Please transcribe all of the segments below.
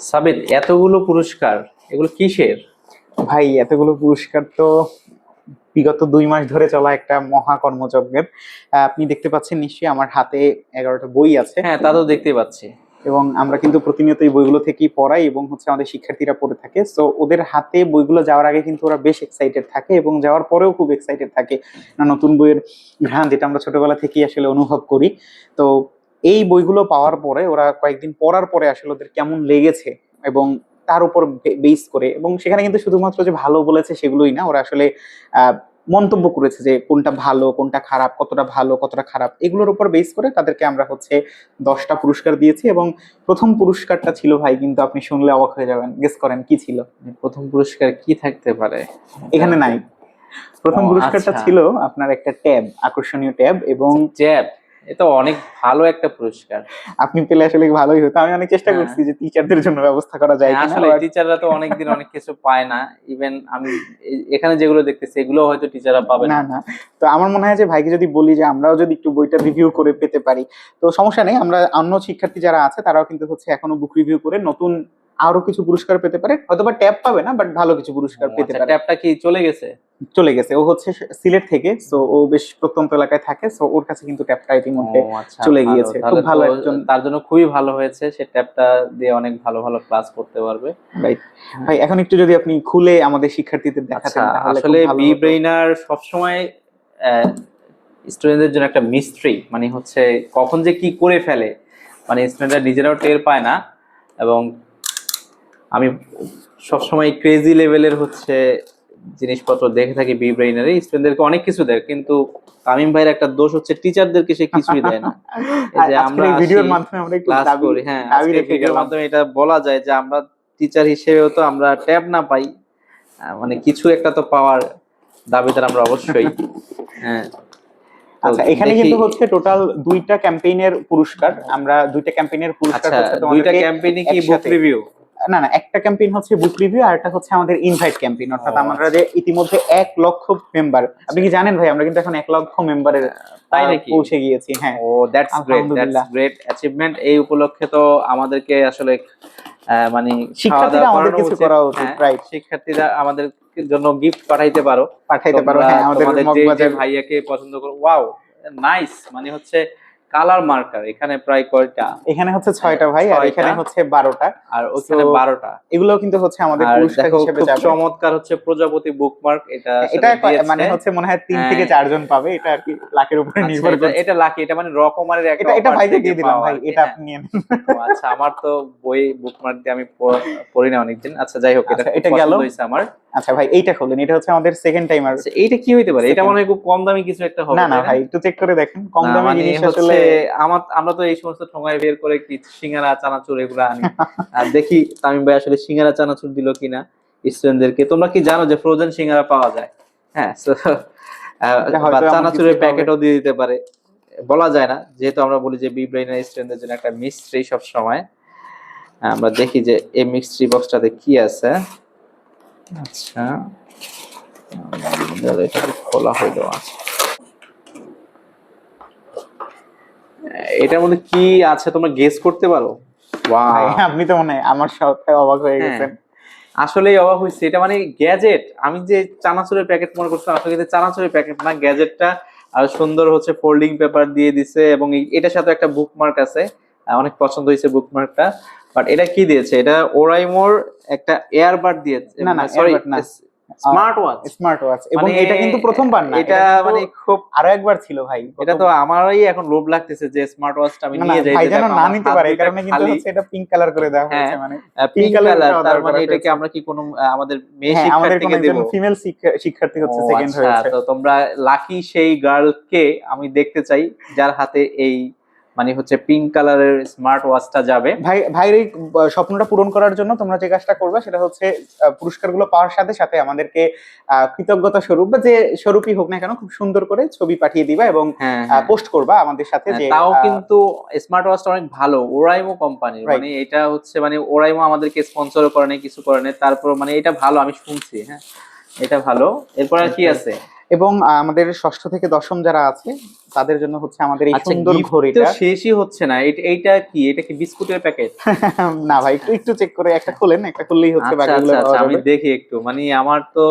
সাবিত এতগুলো পুরস্কার এগুলো কিসের? ভাই এতগুলো পুরস্কার তো বিগত দুই মাস ধরে চলা একটা মহা কর্মযজ্ঞের আপনি দেখতে পাচ্ছেন নিশ্চয়ই আমার হাতে এগারোটা বই আছে। হ্যাঁ তা তো দেখতে পাচ্ছি। এবং আমরা কিন্তু প্রতিনিয়ত এই বইগুলো থেকেই পড়াই এবং হচ্ছে আমাদের শিক্ষার্থীরা পড়ে থাকে। সো ওদের হাতে বইগুলো যাওয়ার আগে কিন্তু ওরা বেশ এক্সাইটেড থাকে এবং যাওয়ার পরেও খুব এক্সাইটেড থাকে। না নতুন বইয়ের ঘ্রাণ যেটা আমরা ছোটবেলা থেকেই আসলে অনুভব করি। তো এই বইগুলো পাওয়ার পরে ওরা কয়েকদিন পড়ার পরে আসলে ওদের কেমন লেগেছে এবং তার উপর বেস করে এবং সেখানে কিন্তু শুধুমাত্র যে ভালো বলেছে সেগুলোই না ওরা আসলে মন্তব্য করেছে যে কোনটা ভালো কোনটা খারাপ কতটা ভালো কতটা খারাপ এগুলোর উপর বেস করে তাদেরকে আমরা হচ্ছে দশটা পুরস্কার দিয়েছি এবং প্রথম পুরস্কারটা ছিল ভাই কিন্তু আপনি শুনলে অবাক হয়ে যাবেন গেস করেন কি ছিল? প্রথম পুরস্কার কি থাকতে পারে? এখানে নাই। প্রথম পুরস্কারটা আচ্ছা। ছিল আপনার একটা ট্যাব আকর্ষণীয় ট্যাব এবং জ্যাব এটা অনেক ভালো একটা পুরস্কার। আপনি পেলে আসলে ভালোই হতো। আমি অনেক চেষ্টা হ্যাঁ। করছি যে টিচারদের জন্য ব্যবস্থা করা যায় কিনা, আসলে টিচাররা তো অনেকদিন অনেক কিছু পায় না। ইভেন আমি এখানে যেগুলো দেখতেছি এগুলো হয়তো টিচাররা পাবে না না। তো আমার মনে হয় যে ভাইকে যদি বলি যে আমরাও যদি একটু বইটা রিভিউ করে পেতে পারি। তো সমস্যা নেই আমরা অন্য শিক্ষার্থী যারা আছে তারাও কিন্তু হচ্ছে এখনও বুক রিভিউ করে নতুন আরও কিছু পুরস্কার পেতে পারে। হয়তোবা ট্যাব পাবে না বাট ভালো কিছু পুরস্কার পেতে পারে। ট্যাবটা কি চলে গেছে? চলে গেছে। ও হচ্ছে সিলেট থেকে সো ও বেশ প্রত্যন্ত এলাকায় থাকে সো ওর কাছে কিন্তু ট্যাবটা ইতিমধ্যে আচ্ছা, চলে গিয়েছে। খুব ভালো একজন- তার জন্য খুবই ভালো হয়েছে সে ট্যাবটা দিয়ে অনেক ভালো ভালো ক্লাস করতে পারবে। Right. ভাই এখন একটু যদি আপনি খুলে আমাদের শিক্ষার্থীদের দেখাতেন আচ্ছা তাহলে আসলে বি। ব্রেইনার সবসময় স্টুডেন্টদের জন্য একটা মিস্ট্রি মানে হচ্ছে কখন যে কি করে ফেলে। মানে স্টুডেন্টরা নিজেরাও টের পায় না এবং আমি সবসময় ক্রেজি লেভেলের হচ্ছে জিনিসপত্র দেখে থাকি বি ব্রেইনারে স্টুডেন্টদেরকে অনেক কিছু দেয় কিন্তু তামিম ভাইয়ের একটা দোষ হচ্ছে টিচারদেরকে সে কিছুই দেয় না। এই যে আমরা এই ভিডিওর মাধ্যমে আমরা একটু ক্লাস দাবি করি হ্যাঁ ভিডিওর মাধ্যমে এটা বলা যায় যে আমরা টিচার হিসেবেও তো আমরা ট্যাব না পাই মানে কিছু একটা তো পাওয়ার দাবিদার আমরা অবশ্যই হ্যাঁ। আচ্ছা এখানে কিন্তু হচ্ছে টোটাল দুইটা ক্যাম্পেইনের পুরস্কার আমরা দুইটা ক্যাম্পেইনের পুরস্কার আচ্ছা হচ্ছে দুইটা ক্যাম্পেইনে কি বুক রিভিউ না না একটা ক্যাম্পেইন হচ্ছে বুক রিভিউ আর একটা হচ্ছে আমাদের ইনভাইট ক্যাম্পেইন অর্থাৎ আমরা যে ইতিমধ্যে এক লক্ষ মেম্বার আপনি কি জানেন ভাই আমরা কিন্তু এখন এক লক্ষ মেম্বারের তাই নাকি? পৌঁছে গিয়েছি হ্যাঁ। ও that's great that's great achievement এই উপলক্ষে তো আমাদেরকে আসলে মানে শিক্ষার্থীরা আমাদের কিছু করা উচিত, হ্যাঁ, right. শিক্ষার্থীরা আমাদের জন্য গিফট পাঠাইতে পারো। পাঠাইতে পারো হ্যাঁ আমাদের মগবাজার ভাইয়াকে পছন্দ করো ওয়াও নাইস মানে হচ্ছে কালার মার্কার এখানে প্রায় কয়টা? এখানে হচ্ছে ছয়টা ভাই আর এখানে হচ্ছে বারোটা। আর ওখানে বারোটা। এগুলো কিন্তু হচ্ছে আমাদের পুরস্কার হিসেবে খুব চমৎকার হচ্ছে প্রজাপতি বুকমার্ক এটা এটা মানে হচ্ছে মনে হয় তিন হ্যাঁ। থেকে চারজন পাবে এটা আর কি লাখের উপরে আচ্ছা, নির্ভর করে এটা লাকি এটা মানে রকমারের একটা এটা ভাইকে দিয়ে দিলাম ভাই এটা হ্যাঁ। আপনি নিয়ে নেন। আচ্ছা আমার তো বই বুকমার্ক দিয়ে আমি পড়- না অনেকদিন। আচ্ছা যাই হোক এটা আচ্ছা, এটা গেল। হয়েছে আমার। আচ্ছা ভাই এইটা খোলেন এটা হচ্ছে আমাদের সেকেন্ড টাইমার আচ্ছা, এইটা কি হইতে পারে? এটা মনে হয় খুব কম দামি কিছু একটা হবে না না ভাই একটু চেক করে দেখেন কম দামি মানে জিনিস আসলে আমার আমরা তো এই সমস্ত ঠোঙায় বের করে কি সিঙ্গারা চানাচুর এগুলো আনি। আর দেখি তামিম ভাই আসলে সিঙ্গারা চানাচুর দিল কিনা স্টুডেন্টদেরকে তোমরা কি জানো যে ফ্রোজেন সিঙ্গারা পাওয়া যায়? হ্যাঁ চানাচুরের প্যাকেটও দিয়ে দিতে পারে। বলা যায় না যেহেতু আমরা বলি যে বি ব্রেইনার স্টুডেন্টদের জন্য একটা মিস্ট্রি সব সময় আমরা দেখি যে এই মিস্ট্রি বক্সটাতে কি আছে। আচ্ছা। আমাদের এটা খোলা হইল আচ্ছা এটার মধ্যে কি আছে তোমরা গেস করতে পারো? আপনি তো মনে আমার সাথে অবাক হয়ে হ্যাঁ। গেছেন। আসলেই অবাক হয়েছে। এটা মানে গ্যাজেট আমি যে চানাচুরের প্যাকেট মনে করছিলাম আসলে কিন্তু চানাচুরের প্যাকেট না। গ্যাজেটটা আর সুন্দর হচ্ছে ফোল্ডিং পেপার দিয়ে দিছে এবং এটার সাথে একটা বুকমার্ক আছে। অনেক পছন্দ হয়েছে বুকমার্কটা বাট এটা কি দিয়েছে? এটা ওরাইমোর একটা এয়ারবাড দিয়েছে। না, না, sorry smart watch smart watch এবং মানে এটা কিন্তু প্রথমবার না এটা মানে খুব আরও একবার ছিল ভাই এটা তো আমারই এখন লোভ লাগতেছে যে স্মার্ট ওয়াচটা আমি নিয়ে যাই ভাই যেন না নিতে পারে এই কারণে কিন্তু হচ্ছে এটা পিঙ্ক কালার করে দেওয়া হ্যাঁ, হয়েছে মানে পিঙ্ক কালার তার মানে এটাকে আমরা কি কোনো আমাদের মেয়ে হ্যাঁ শিক্ষার্থীকে দেবো? ফিমেল শিক্ষার্থী হচ্ছে সেকেন্ড আচ্ছা, হয়েছে। তো তোমরা লাকি সেই গার্লকে আমি দেখতে চাই যার হাতে এই মানে হচ্ছে পিঙ্ক কালারের স্মার্ট ওয়াচটা যাবে। ভাই ভাইয়ের এই স্বপ্নটা পূরণ করার জন্য তোমরা যে কাজটা করবে সেটা হচ্ছে পুরস্কারগুলো পাওয়ার সাথে সাথে আমাদেরকে কৃতজ্ঞতা স্বরূপ বা যে স্বরূপই হোক না কেন খুব সুন্দর করে ছবি পাঠিয়ে দিবা এবং হ্যাঁ হ্যাঁ। পোস্ট করবা আমাদের সাথে হ্যাঁ, যে তাও কিন্তু স্মার্ট ওয়াচটা অনেক ভালো ওরাইমো কোম্পানি মানে এটা হচ্ছে মানে ওরাইমো আমাদেরকে স্পন্সর করে নাই কিছু করে নাই তারপর মানে এটা ভালো আমি শুনছি হ্যাঁ এটা ভালো। এরপর আর কি আছে? এবং আমাদের ষষ্ঠ থেকে দশম যারা আছে তাদের জন্য হচ্ছে আমাদের এই আচ্ছা সুন্দর ঘড়িটা। শেষই হচ্ছে না। এটা- এইটা কি? এটা কি বিস্কুটের প্যাকেট? না ভাই একটু একটু চেক করে একটা খুলেন একটা খুললেই হচ্ছে আচ্ছা বাকিগুলো আচ্ছা আমি দেখি একটু। মানে আমার তো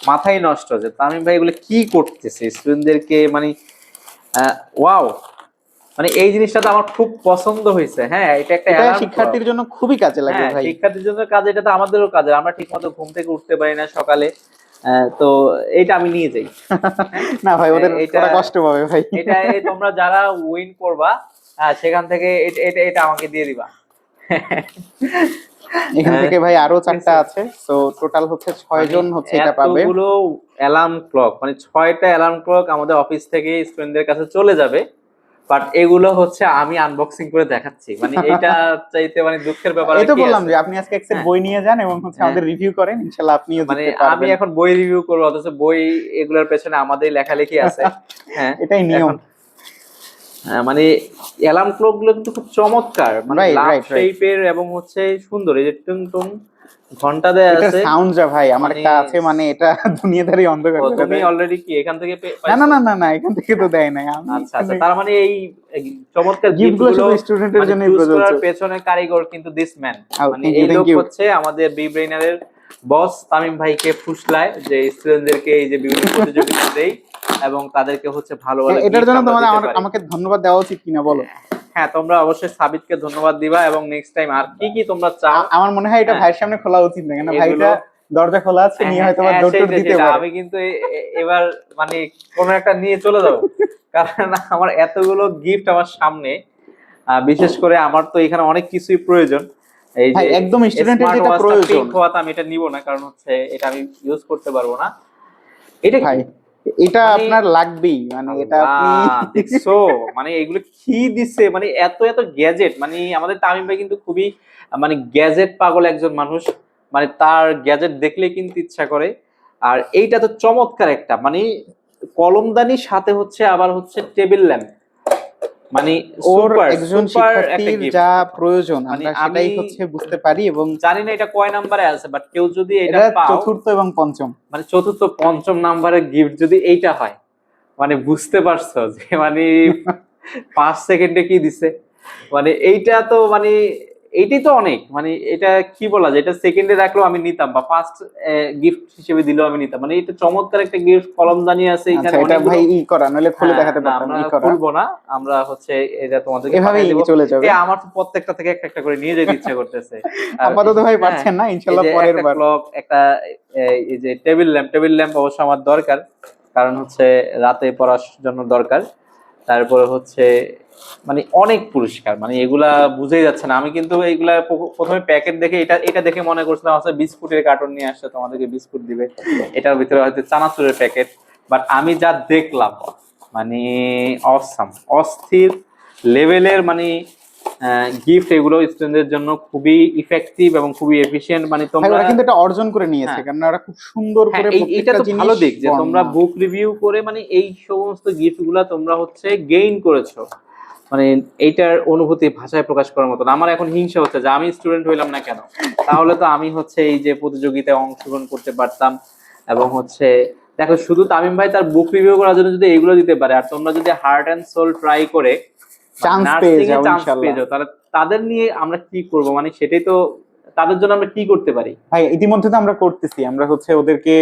মাথাই নষ্ট যে তামিম ভাই এগুলো কি করতেছে? স্টুডেন্টদেরকে মানে ওয়াও! মানে এই জিনিসটা তো আমার খুব পছন্দ হয়েছে। হ্যাঁ এটা একটা শিক্ষার্থীর জন্য খুবই কাজে লাগে হ্যাঁ ভাই। শিক্ষার্থীর জন্য কাজ এটা তো আমাদেরও কাজ। আমরা ঠিক মতো ঘুম থেকে উঠতে পারি না সকালে। তো এটা আমি নিয়ে যাই। না ভাই ওদের এটা- কষ্ট পাবে ভাই। এটা তোমরা যারা উইন করবা হ্যাঁ, সেখান থেকে এটা এটা আমাকে দিয়ে দিবা। এখান হ্যাঁ, থেকে ভাই আরও চারটা আছে। তো টোটাল হচ্ছে ছয় জন হচ্ছে এটা পাবে। এতগুলো অ্যালার্ম ক্লক মানে ছয়টা অ্যালার্ম ক্লক আমাদের অফিস থেকে স্টুডেন্টদের কাছে চলে যাবে। বাট এগুলো হচ্ছে আমি আনবক্সিং করে দেখাচ্ছি। মানে এটা চাইতে মানে দুঃখের ব্যাপার এই তো বললাম যে আপনি আজকে এক হ্যাঁ। বই নিয়ে যান এবং হচ্ছে হ্যাঁ। আমাদের রিভিউ করেন ইনশাআল্লাহ আপনিও মানে আমি এখন বই রিভিউ করব অথচ বই এগুলোর পেছনে আমাদের লেখালেখি আছে। হ্যাঁ এটাই নিয়ম। হ্যাঁ, মানে অ্যালার্ম ক্লকগুলো কিন্তু খুব চমৎকার। মানে লাভ. শেপের এবং হচ্ছে সুন্দর। এই যে টুং টুং ঘণ্টা দেয়া আছে। সাউন্ড যা ভাই আমার মানে- একটা আছে মানে এটা দুনিয়াদারি অন্ধকার করে তুমি অলরেডি কি? এখান থেকে না না না না না এখান থেকে তো দেয় আমি আচ্ছা আচ্ছা তার মানে এই চমৎকার গিফট গিফটগুলো গুলো শুধু স্টুডেন্টের মানে জন্যই প্রযোজ্য। পেছনে কারিগর কিন্তু দিস ম্যান মানে এই লোক হচ্ছে আমাদের বি ব্রেইনারের বস তামিম ভাইকে ফুসলায় যে স্টুডেন্টদেরকে এই যে বিভিন্ন প্রতিযোগিতা দেই এবং তাদেরকে হচ্ছে ভালো হ্যাঁ, এটার জন্য পারি। আমাকে ধন্যবাদ দেওয়া উচিত কিনা বলো। হ্যাঁ তোমরা অবশ্যই সাবিতকে ধন্যবাদ দিবা এবং নেক্সট টাইম আর কি কি তোমরা চাও? আমার মনে হয় এটা হ্যাঁ। ভাইয়ের সামনে খোলা উচিত না কেন ভাইটা দরজা খোলা আছে নিয়ে হ্যাঁ, হয়তো হ্যাঁ, দৌড় দিতে। পারে। আমি কিন্তু এবার মানে কোন একটা নিয়ে চলে যাব কারণ আমার এতগুলো গিফট আমার সামনে। বিশেষ করে আমার তো এখানে অনেক কিছুই প্রয়োজন। এই যে একদম স্টুডেন্টের যেটা প্রয়োজন। আমি এটা নিব না কারণ হচ্ছে এটা আমি ইউজ করতে পারব না। এটা ভাই এটা মানে- আপনার লাগবেই মানে এটা দেখছ? মানে এগুলো কি দিচ্ছে মানে এত এত গ্যাজেট মানে আমাদের তামিম ভাই কিন্তু খুবই মানে গ্যাজেট পাগল একজন মানুষ। মানে তার গ্যাজেট দেখলে কিন্তু ইচ্ছা করে। আর এইটা তো চমৎকার একটা মানে কলমদানির সাথে হচ্ছে আবার হচ্ছে টেবিল ল্যাম্প মানে ওর একজন শিক্ষার্থীর যা প্রয়োজন মানে আমরা সেটাই হচ্ছে বুঝতে পারি এবং জানি না এটা কয় নাম্বারে আছে বাট কেউ যদি এটা চতুর্থ এবং পঞ্চম। মানে চতুর্থ পঞ্চম নাম্বারের গিফট যদি এইটা হয় মানে বুঝতে পারছ যে মানে পাঁচ সেকেন্ডে কি দিছে? মানে এইটা তো মানে এইটাই তো অনেক মানে এটা কি বলা যায় এটা সেকেন্ডে রাখলেও আমি নিতাম বা ফার্স্ট গিফট হিসেবে দিলেও আমি নিতাম। মানে এটা চমৎকার একটা গিফট কলম দানিয়ে আছে আচ্ছা এখানে এটা ভাই ই করা নলে খুলে হ্যাঁ, দেখাতে পারতাম আমরা ই করা। খুলবো না আমরা হচ্ছে এটা তোমাদেরকে এভাবেই পাঠিয়ে চলে যাবে। এ, আমার তো প্রত্যেকটা থেকে একটা একটা করে নিয়ে যেতে ইচ্ছা করতেছে। আপাতত ভাই হ্যাঁ, পাচ্ছেন না ইনশাল্লাহ এই যে পরের একটা বার। ক্লক একটা এই- এই যে টেবিল ল্যাম্প টেবিল ল্যাম্প অবশ্য আমার দরকার কারণ হচ্ছে রাতে পড়ার জন্য দরকার। তারপরে হচ্ছে মানে অনেক পুরস্কার মানে এগুলা বুঝেই যাচ্ছে না। আমি কিন্তু এইগুলা প্রথমে প্যাকেট দেখে এটা এটা দেখে মনে করছিলাম আসলে বিস্কুটের কার্টন নিয়ে আসছে, তোমাদেরকে বিস্কুট দিবে। এটার ভিতরে হয়তো চানাচুরের প্যাকেট বাট আমি যা দেখলাম মানে অসাম, অস্থির লেভেলের মানে গিফট এগুলো স্টুডেন্টদের জন্য খুবই ইফেক্টিভ এবং খুবই এফিশিয়েন্ট মানে তোমরা কিন্তু এটা অর্জন করে নিয়েছে হ্যাঁ। কারণ ওরা খুব সুন্দর হ্যাঁ, করে প্রত্যেকটা তো ভালো দিক যে তোমরা বুক রিভিউ করে মানে এই সমস্ত গিফটগুলা তোমরা হচ্ছে গেইন করেছ। মানে এইটার অনুভূতি ভাষায় প্রকাশ করার মতন। আমার এখন হিংসা হচ্ছে যে আমি স্টুডেন্ট হইলাম না কেন? তাহলে তো আমি হচ্ছে এই যে প্রতিযোগিতায় অংশগ্রহণ করতে পারতাম এবং হচ্ছে দেখো শুধু তামিম ভাই তার বুক রিভিউ করার জন্য যদি এগুলো দিতে পারে আর তোমরা যদি হার্ট অ্যান্ড সোল ট্রাই করে পেয়ে যাও, তাহলে তাদের নিয়ে আমরা কি করব? মানে সেটাই তো তাদের জন্য আমরা কি করতে পারি? ভাই ইতিমধ্যে তো আমরা করতেছি। আমরা হচ্ছে ওদেরকে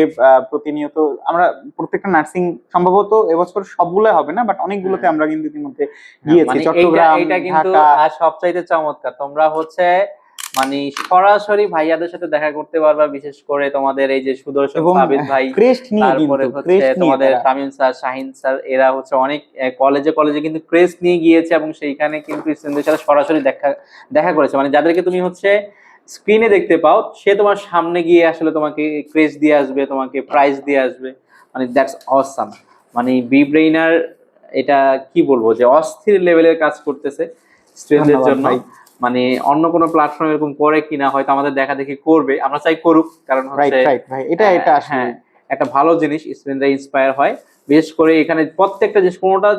প্রতিনিয়ত আমরা প্রত্যেকটা নার্সিং সম্ভবত এবছর সবগুলো হবে না বাট অনেকগুলোতে আমরা কিন্তু ইতিমধ্যে গিয়েছি। মানে চট্টগ্রাম ঢাকা। সবচাইতে চমৎকার। তোমরা হচ্ছে মানে সরাসরি ভাইয়াদের সাথে দেখা করতে পারবা বিশেষ করে তোমাদের এই যে সুদর্শন সাবিত ভাই তারপরে হচ্ছে তোমাদের তামিম স্যার শাহিন স্যার এরা হচ্ছে অনেক কলেজে কলেজে কিন্তু ক্রেস্ট নিয়ে গিয়েছে এবং সেইখানে কিন্তু স্টুডেন্টদের সাথে সরাসরি দেখা দেখা করেছে। মানে যাদেরকে তুমি হচ্ছে স্ক্রিনে দেখতে পাও সে তোমার সামনে গিয়ে আসলে তোমাকে ক্রেস্ট দিয়ে আসবে তোমাকে প্রাইজ দিয়ে আসবে। মানে দ্যাটস অসাম মানে বি ব্রেইনার এটা কি বলব যে অস্থির লেভেলের কাজ করতেছে স্টুডেন্টদের জন্য। মানে অন্য কোনো প্ল্যাটফর্ম এরকম করে কিনা হয়তো আমাদের দেখা দেখি করবে আমরা চাই করুক কারণ হচ্ছে এটা এটা হ্যাঁ একটা ভালো জিনিস স্টুডেন্টরা ইন্সপায়ার হয়। বিশেষ করে এখানে প্রত্যেকটা জিনিস কোনোটা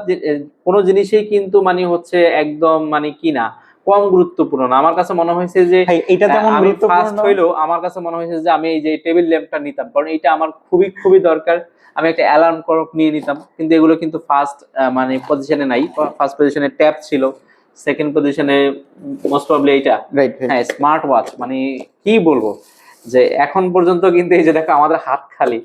কোনো জিনিসই কিন্তু মানে হচ্ছে একদম মানে কি না কম গুরুত্বপূর্ণ না। আমার কাছে মনে হয়েছে যে এটা যেমন আমি ফার্স্ট গুরুত্বপূর্ণ হইল আমার কাছে মনে হয়েছে যে আমি এই যে টেবিল ল্যাম্পটা নিতাম কারণ এটা আমার খুবই খুবই দরকার। আমি একটা অ্যালার্ম ক্লক নিয়ে নিতাম কিন্তু এগুলো কিন্তু ফার্স্ট মানে পজিশনে নাই ফার্স্ট পজিশনে ট্যাপ ছিল। সেকেন্ড পজিশনে মোস্ট প্রবলি এইটা। হ্যাঁ স্মার্ট ওয়াচ মানে কি বলব? যে এখন পর্যন্ত কিন্তু এই যে দেখো আমাদের হাত খালি।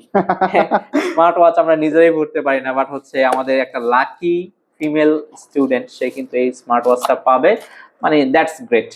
স্মার্ট ওয়াচ আমরা নিজেরাই পড়তে পারি না বাট হচ্ছে আমাদের একটা লাকি ফিমেল স্টুডেন্ট সে কিন্তু এই স্মার্ট ওয়াচটা পাবে। মানে দ্যাটস গ্রেট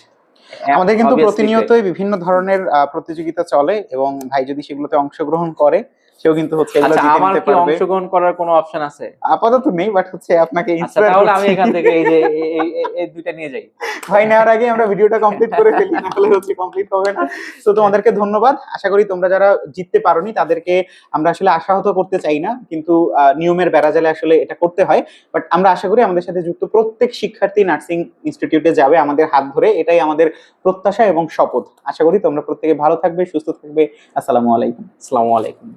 আমাদের কিন্তু প্রতিনিয়তই বিভিন্ন ধরনের প্রতিযোগিতা চলে এবং ভাই যদি সেগুলোতে অংশগ্রহণ করে সেও কিন্তু হচ্ছে এগুলো আচ্ছা আমার কি অংশগ্রহণ করার কোনো অপশন আছে? আপাতত নেই বাট হচ্ছে আপনাকে আচ্ছা ইন্সপায়ার তাহলে আমি এখান থেকে এই যে এই- দুইটা নিয়ে যাই। ভাই নেওয়ার আগে আমরা ভিডিওটা কমপ্লিট করে ফেলি হচ্ছে কমপ্লিট হবে না। তো তোমাদেরকে ধন্যবাদ। আশা করি তোমরা যারা জিততে পারোনি তাদেরকে আমরা আসলে আশাহত করতে চাই না কিন্তু নিয়মের বেড়াজালে আসলে এটা করতে হয়। বাট আমরা আশা করি আমাদের সাথে যুক্ত প্রত্যেক শিক্ষার্থী নার্সিং ইনস্টিটিউটে যাবে আমাদের হাত ধরে। এটাই আমাদের প্রত্যাশা এবং শপথ। আশা করি তোমরা প্রত্যেকে ভালো থাকবে সুস্থ থাকবে। আসসালামু আলাইকুম। আসসালামু আলাইকুম।